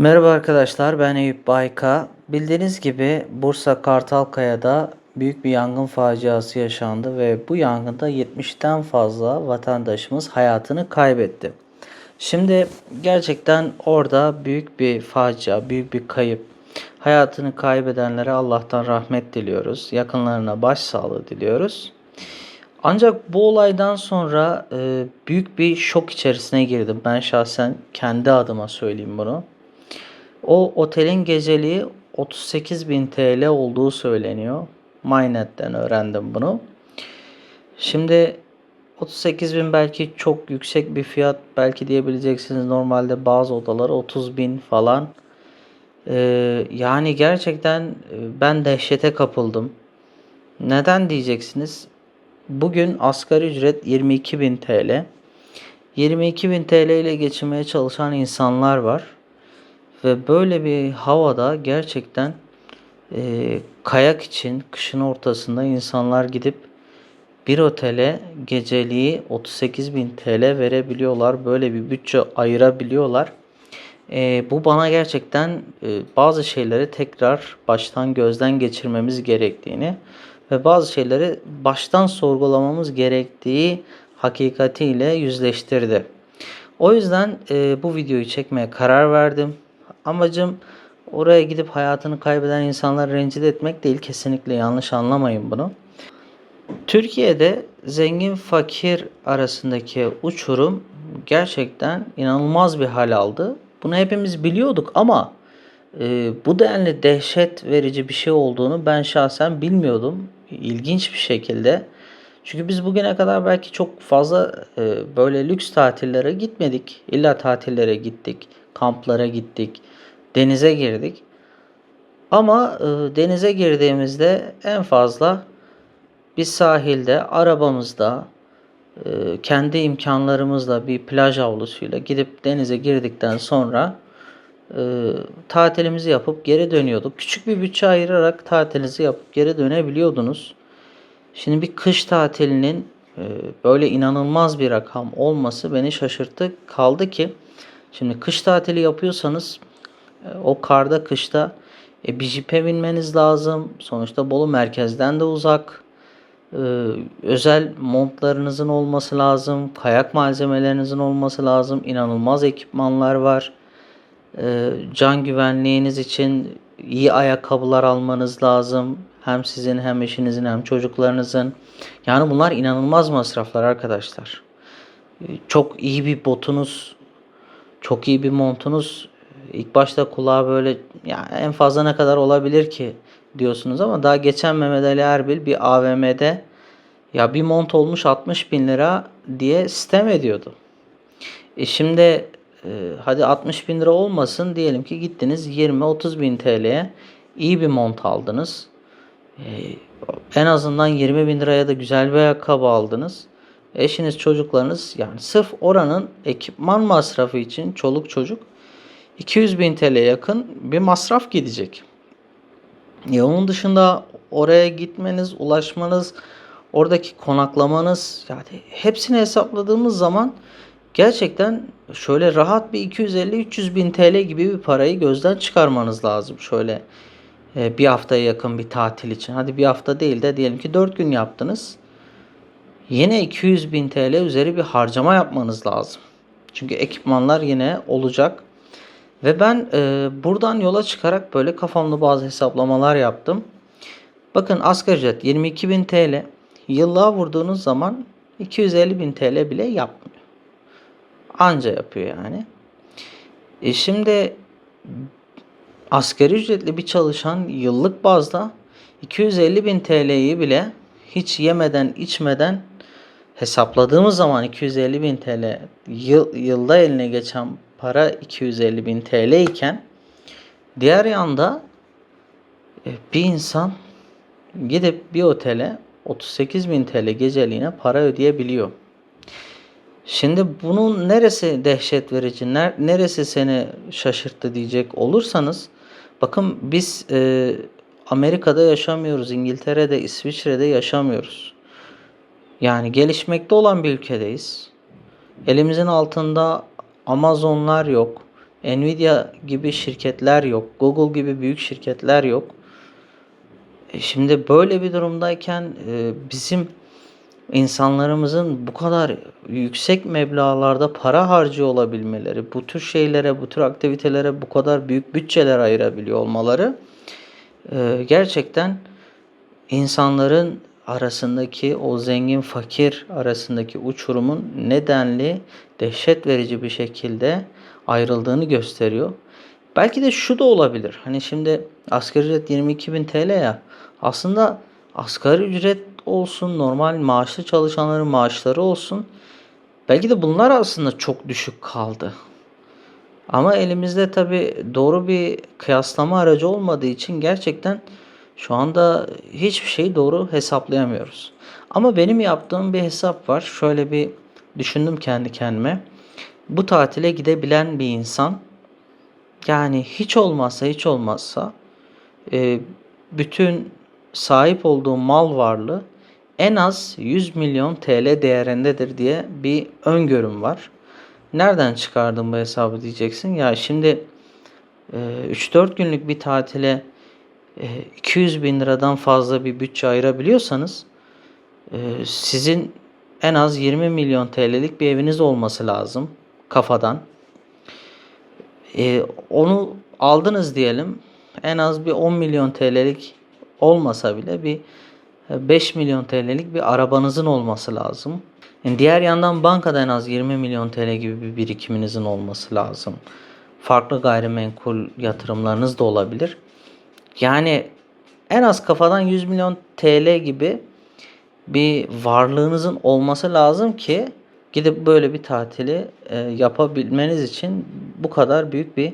Merhaba arkadaşlar ben Eyüp Bayka. Bildiğiniz gibi Bursa Kartalkaya'da büyük bir yangın faciası yaşandı ve bu yangında 70'ten fazla vatandaşımız hayatını kaybetti. Şimdi gerçekten orada büyük bir facia, büyük bir kayıp. Hayatını kaybedenlere Allah'tan rahmet diliyoruz. Yakınlarına başsağlığı diliyoruz. Ancak bu olaydan sonra e, büyük bir şok içerisine girdim. Ben şahsen kendi adıma söyleyeyim bunu. O otelin geceliği 38.000 TL olduğu söyleniyor. MyNet'ten öğrendim bunu. Şimdi 38.000 belki çok yüksek bir fiyat belki diyebileceksiniz. Normalde bazı odalar 30.000 falan. Ee, yani gerçekten e, ben dehşete kapıldım. Neden diyeceksiniz? Bugün asgari ücret 22.000 TL. 22.000 TL ile geçinmeye çalışan insanlar var. Ve böyle bir havada gerçekten e, kayak için kışın ortasında insanlar gidip bir otele geceliği 38.000 TL verebiliyorlar. Böyle bir bütçe ayırabiliyorlar. E, bu bana gerçekten e, bazı şeyleri tekrar baştan gözden geçirmemiz gerektiğini ve bazı şeyleri baştan sorgulamamız gerektiği hakikatiyle yüzleştirdi. O yüzden e, bu videoyu çekmeye karar verdim. Amacım oraya gidip hayatını kaybeden insanları rencide etmek değil. Kesinlikle yanlış anlamayın bunu. Türkiye'de zengin fakir arasındaki uçurum gerçekten inanılmaz bir hal aldı. Bunu hepimiz biliyorduk ama e, bu denli dehşet verici bir şey olduğunu ben şahsen bilmiyordum. İlginç bir şekilde. Çünkü biz bugüne kadar belki çok fazla e, böyle lüks tatillere gitmedik. İlla tatillere gittik, kamplara gittik, denize girdik. Ama e, denize girdiğimizde en fazla biz sahilde arabamızda e, kendi imkanlarımızla bir plaj havlusuyla gidip denize girdikten sonra e, tatilimizi yapıp geri dönüyorduk. Küçük bir bütçe ayırarak tatilinizi yapıp geri dönebiliyordunuz. Şimdi bir kış tatilinin e, böyle inanılmaz bir rakam olması beni şaşırttı. Kaldı ki şimdi kış tatili yapıyorsanız o karda kışta e, bir jipe binmeniz lazım. Sonuçta Bolu merkezden de uzak. E, özel montlarınızın olması lazım. Kayak malzemelerinizin olması lazım. İnanılmaz ekipmanlar var. E, can güvenliğiniz için iyi ayakkabılar almanız lazım. Hem sizin hem eşinizin hem çocuklarınızın. Yani bunlar inanılmaz masraflar arkadaşlar. E, çok iyi bir botunuz, çok iyi bir montunuz ilk başta kulağa böyle yani en fazla ne kadar olabilir ki diyorsunuz ama daha geçen Mehmet Ali Erbil bir AVM'de ya bir mont olmuş 60 bin lira diye sistem ediyordu. E şimdi e, hadi 60 bin lira olmasın diyelim ki gittiniz 20-30 bin TL'ye iyi bir mont aldınız. E, en azından 20 bin liraya da güzel bir ayakkabı aldınız. Eşiniz çocuklarınız yani sırf oranın ekipman masrafı için çoluk çocuk 200 bin TL yakın bir masraf gidecek. Ya onun dışında oraya gitmeniz, ulaşmanız, oradaki konaklamanız yani hepsini hesapladığımız zaman gerçekten şöyle rahat bir 250-300 bin TL gibi bir parayı gözden çıkarmanız lazım. Şöyle e, bir haftaya yakın bir tatil için. Hadi bir hafta değil de diyelim ki 4 gün yaptınız. Yine 200 bin TL üzeri bir harcama yapmanız lazım. Çünkü ekipmanlar yine olacak. Ve ben e, buradan yola çıkarak böyle kafamda bazı hesaplamalar yaptım. Bakın asgari ücret 22.000 TL. Yıllığa vurduğunuz zaman 250.000 TL bile yapmıyor. Anca yapıyor yani. E şimdi asgari ücretli bir çalışan yıllık bazda 250.000 TL'yi bile hiç yemeden içmeden hesapladığımız zaman 250.000 TL yıl, yılda eline geçen para 250 bin TL iken diğer yanda e, bir insan gidip bir otele 38 bin TL geceliğine para ödeyebiliyor. Şimdi bunun neresi dehşet verici, neresi seni şaşırttı diyecek olursanız bakın biz e, Amerika'da yaşamıyoruz, İngiltere'de, İsviçre'de yaşamıyoruz. Yani gelişmekte olan bir ülkedeyiz. Elimizin altında Amazonlar yok. Nvidia gibi şirketler yok. Google gibi büyük şirketler yok. E şimdi böyle bir durumdayken e, bizim insanlarımızın bu kadar yüksek meblağlarda para harcıyor olabilmeleri, bu tür şeylere, bu tür aktivitelere bu kadar büyük bütçeler ayırabiliyor olmaları e, gerçekten insanların arasındaki o zengin fakir arasındaki uçurumun nedenli dehşet verici bir şekilde ayrıldığını gösteriyor. Belki de şu da olabilir. Hani şimdi asgari ücret 22.000 TL ya. Aslında asgari ücret olsun, normal maaşlı çalışanların maaşları olsun. Belki de bunlar aslında çok düşük kaldı. Ama elimizde tabi doğru bir kıyaslama aracı olmadığı için gerçekten şu anda hiçbir şeyi doğru hesaplayamıyoruz. Ama benim yaptığım bir hesap var. Şöyle bir düşündüm kendi kendime. Bu tatile gidebilen bir insan yani hiç olmazsa hiç olmazsa e, bütün sahip olduğu mal varlığı en az 100 milyon TL değerindedir diye bir öngörüm var. Nereden çıkardım bu hesabı diyeceksin. Ya şimdi e, 3-4 günlük bir tatile e, 200 bin liradan fazla bir bütçe ayırabiliyorsanız e, sizin en az 20 milyon TL'lik bir eviniz olması lazım kafadan. E, onu aldınız diyelim. En az bir 10 milyon TL'lik olmasa bile bir 5 milyon TL'lik bir arabanızın olması lazım. Yani diğer yandan bankada en az 20 milyon TL gibi bir birikiminizin olması lazım. Farklı gayrimenkul yatırımlarınız da olabilir. Yani en az kafadan 100 milyon TL gibi bir varlığınızın olması lazım ki gidip böyle bir tatili e, yapabilmeniz için bu kadar büyük bir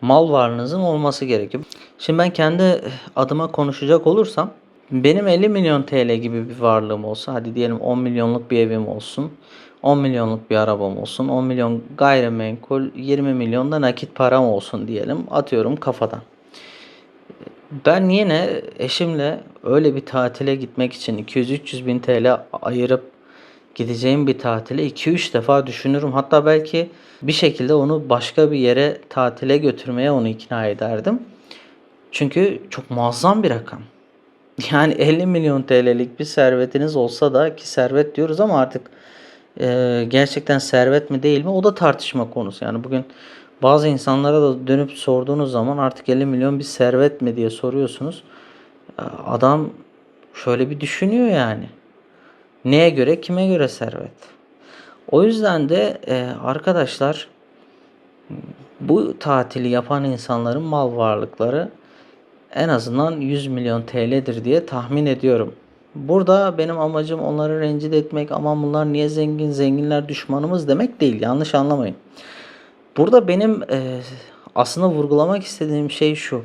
mal varlığınızın olması gerekiyor. Şimdi ben kendi adıma konuşacak olursam benim 50 milyon TL gibi bir varlığım olsa hadi diyelim 10 milyonluk bir evim olsun. 10 milyonluk bir arabam olsun. 10 milyon gayrimenkul 20 milyon da nakit param olsun diyelim. Atıyorum kafadan. Ben yine eşimle öyle bir tatile gitmek için 200-300 bin TL ayırıp gideceğim bir tatile 2-3 defa düşünürüm. Hatta belki bir şekilde onu başka bir yere tatile götürmeye onu ikna ederdim. Çünkü çok muazzam bir rakam. Yani 50 milyon TL'lik bir servetiniz olsa da ki servet diyoruz ama artık e, gerçekten servet mi değil mi o da tartışma konusu. Yani bugün bazı insanlara da dönüp sorduğunuz zaman artık 50 milyon bir servet mi diye soruyorsunuz. Adam şöyle bir düşünüyor yani. Neye göre, kime göre servet? O yüzden de e, arkadaşlar bu tatili yapan insanların mal varlıkları en azından 100 milyon TL'dir diye tahmin ediyorum. Burada benim amacım onları rencide etmek, aman bunlar niye zengin, zenginler düşmanımız demek değil. Yanlış anlamayın. Burada benim e, aslında vurgulamak istediğim şey şu.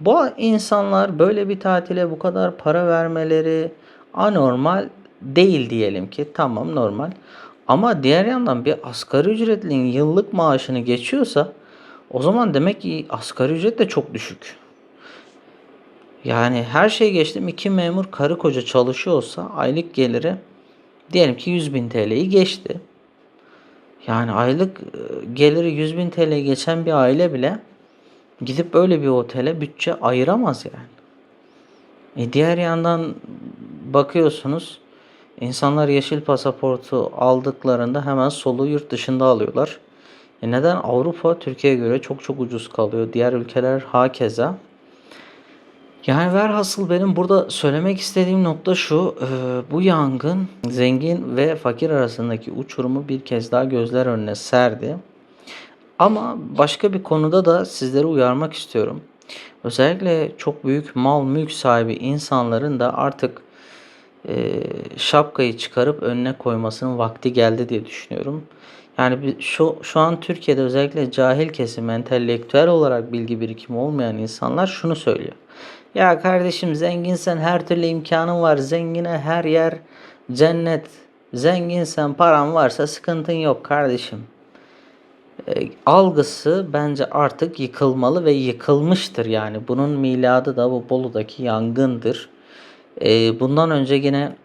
Bu insanlar böyle bir tatile bu kadar para vermeleri anormal değil diyelim ki. Tamam normal. Ama diğer yandan bir asgari ücretlinin yıllık maaşını geçiyorsa o zaman demek ki asgari ücret de çok düşük. Yani her şey geçtim iki memur karı koca çalışıyorsa aylık geliri diyelim ki 100 bin TL'yi geçti. Yani aylık e, geliri 100 bin TL geçen bir aile bile gidip öyle bir otele bütçe ayıramaz yani. E diğer yandan bakıyorsunuz insanlar yeşil pasaportu aldıklarında hemen soluğu yurt dışında alıyorlar. E neden? Avrupa Türkiye'ye göre çok çok ucuz kalıyor. Diğer ülkeler hakeza. Yani verhasıl benim burada söylemek istediğim nokta şu. E, bu yangın zengin ve fakir arasındaki uçurumu bir kez daha gözler önüne serdi. Ama başka bir konuda da sizleri uyarmak istiyorum. Özellikle çok büyük mal mülk sahibi insanların da artık e, şapkayı çıkarıp önüne koymasının vakti geldi diye düşünüyorum. Yani şu, şu an Türkiye'de özellikle cahil kesim, entelektüel olarak bilgi birikimi olmayan insanlar şunu söylüyor. Ya kardeşim zenginsen her türlü imkanın var. Zengine her yer cennet. Zenginsen paran varsa sıkıntın yok kardeşim. E, algısı bence artık yıkılmalı ve yıkılmıştır yani. Bunun miladı da bu Bolu'daki yangındır. E, bundan önce yine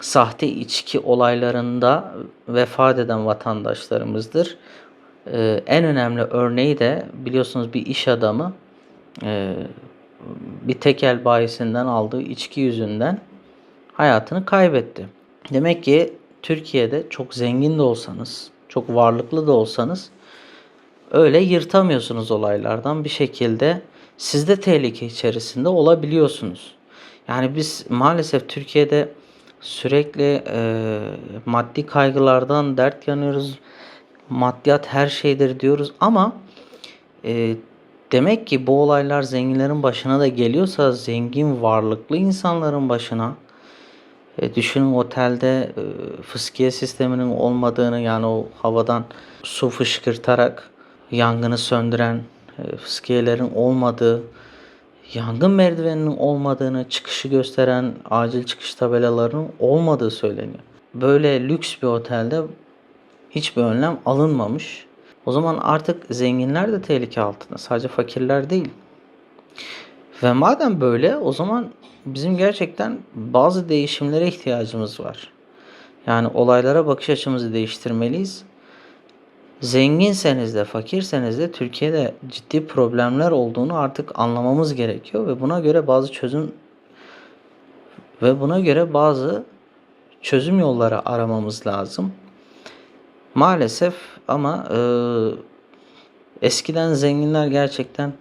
sahte içki olaylarında vefat eden vatandaşlarımızdır. Ee, en önemli örneği de biliyorsunuz bir iş adamı e, bir tekel bayisinden aldığı içki yüzünden hayatını kaybetti. Demek ki Türkiye'de çok zengin de olsanız, çok varlıklı da olsanız öyle yırtamıyorsunuz olaylardan bir şekilde siz de tehlike içerisinde olabiliyorsunuz. Yani biz maalesef Türkiye'de sürekli e, maddi kaygılardan dert yanıyoruz. Maddiyat her şeydir diyoruz ama e, demek ki bu olaylar zenginlerin başına da geliyorsa zengin varlıklı insanların başına e, düşünün otelde e, fıskiye sisteminin olmadığını yani o havadan su fışkırtarak yangını söndüren e, fıskiyelerin olmadığı, yangın merdiveninin olmadığını, çıkışı gösteren acil çıkış tabelalarının olmadığı söyleniyor. Böyle lüks bir otelde hiçbir önlem alınmamış. O zaman artık zenginler de tehlike altında. Sadece fakirler değil. Ve madem böyle o zaman bizim gerçekten bazı değişimlere ihtiyacımız var. Yani olaylara bakış açımızı değiştirmeliyiz. Zenginseniz de fakirseniz de Türkiye'de ciddi problemler olduğunu artık anlamamız gerekiyor ve buna göre bazı çözüm ve buna göre bazı çözüm yolları aramamız lazım. Maalesef ama e, eskiden zenginler gerçekten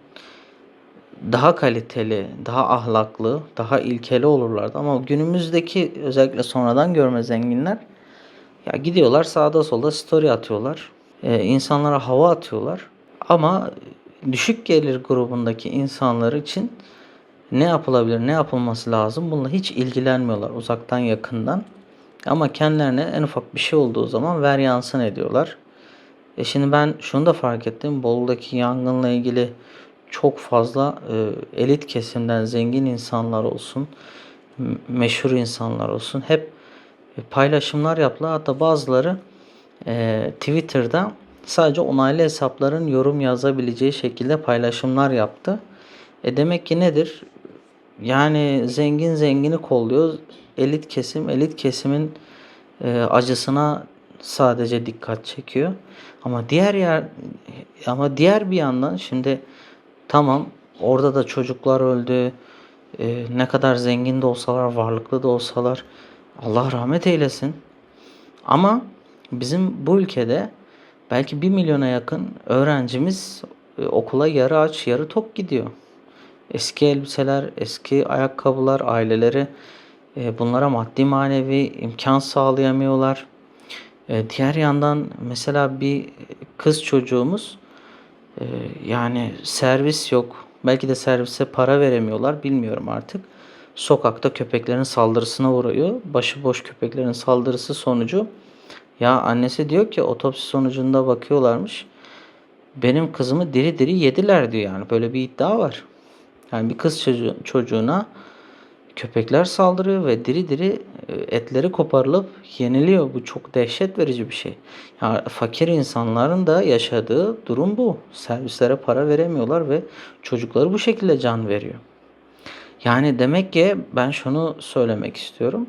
daha kaliteli, daha ahlaklı, daha ilkeli olurlardı. Ama günümüzdeki özellikle sonradan görme zenginler ya gidiyorlar sağda solda story atıyorlar. Ee, insanlara hava atıyorlar. Ama düşük gelir grubundaki insanlar için ne yapılabilir, ne yapılması lazım bununla hiç ilgilenmiyorlar uzaktan yakından. Ama kendilerine en ufak bir şey olduğu zaman ver yansın ediyorlar. E şimdi ben şunu da fark ettim. Bolu'daki yangınla ilgili çok fazla e, elit kesimden zengin insanlar olsun, meşhur insanlar olsun hep paylaşımlar yaptılar. Hatta bazıları e, Twitter'da sadece onaylı hesapların yorum yazabileceği şekilde paylaşımlar yaptı. E demek ki nedir? Yani zengin zengini kolluyor. Elit kesim elit kesimin e, acısına sadece dikkat çekiyor. Ama diğer yer ama diğer bir yandan şimdi tamam orada da çocuklar öldü. E, ne kadar zengin de olsalar, varlıklı da olsalar Allah rahmet eylesin. Ama bizim bu ülkede belki bir milyona yakın öğrencimiz e, okula yarı aç yarı tok gidiyor. Eski elbiseler, eski ayakkabılar, aileleri e, bunlara maddi manevi imkan sağlayamıyorlar. E, diğer yandan mesela bir kız çocuğumuz yani servis yok. Belki de servise para veremiyorlar bilmiyorum artık. Sokakta köpeklerin saldırısına uğruyor. Başıboş köpeklerin saldırısı sonucu ya annesi diyor ki otopsi sonucunda bakıyorlarmış. Benim kızımı diri diri yediler diyor yani. Böyle bir iddia var. Yani bir kız çocuğu, çocuğuna köpekler saldırıyor ve diri diri e, etleri koparılıp yeniliyor. Bu çok dehşet verici bir şey. Yani fakir insanların da yaşadığı durum bu. Servislere para veremiyorlar ve çocukları bu şekilde can veriyor. Yani demek ki ben şunu söylemek istiyorum.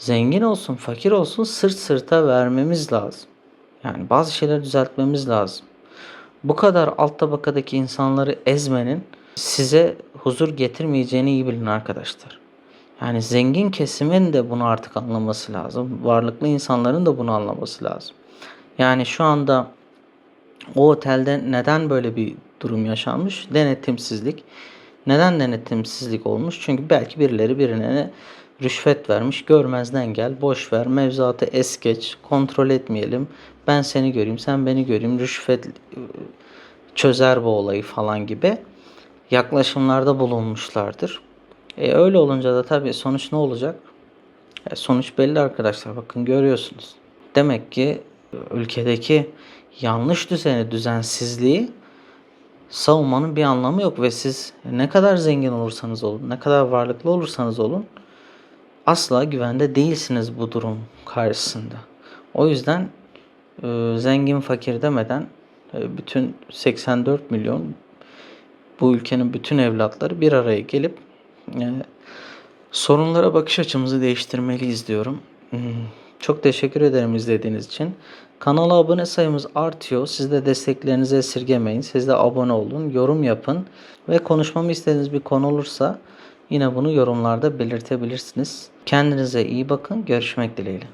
Zengin olsun, fakir olsun sırt sırta vermemiz lazım. Yani bazı şeyleri düzeltmemiz lazım. Bu kadar alt tabakadaki insanları ezmenin size huzur getirmeyeceğini iyi bilin arkadaşlar. Yani zengin kesimin de bunu artık anlaması lazım. Varlıklı insanların da bunu anlaması lazım. Yani şu anda o otelde neden böyle bir durum yaşanmış? Denetimsizlik. Neden denetimsizlik olmuş? Çünkü belki birileri birine rüşvet vermiş. Görmezden gel, boş ver, mevzuatı es geç, kontrol etmeyelim. Ben seni göreyim, sen beni göreyim. Rüşvet ıı, çözer bu olayı falan gibi yaklaşımlarda bulunmuşlardır. E öyle olunca da tabii sonuç ne olacak? E sonuç belli arkadaşlar. Bakın görüyorsunuz. Demek ki ülkedeki yanlış düzeni, düzensizliği savunmanın bir anlamı yok ve siz ne kadar zengin olursanız olun, ne kadar varlıklı olursanız olun asla güvende değilsiniz bu durum karşısında. O yüzden e, zengin fakir demeden e, bütün 84 milyon bu ülkenin bütün evlatları bir araya gelip e, sorunlara bakış açımızı değiştirmeliyiz diyorum. Hmm, çok teşekkür ederim izlediğiniz için. Kanala abone sayımız artıyor. Siz de desteklerinizi esirgemeyin. Siz de abone olun, yorum yapın ve konuşmamı istediğiniz bir konu olursa yine bunu yorumlarda belirtebilirsiniz. Kendinize iyi bakın. Görüşmek dileğiyle.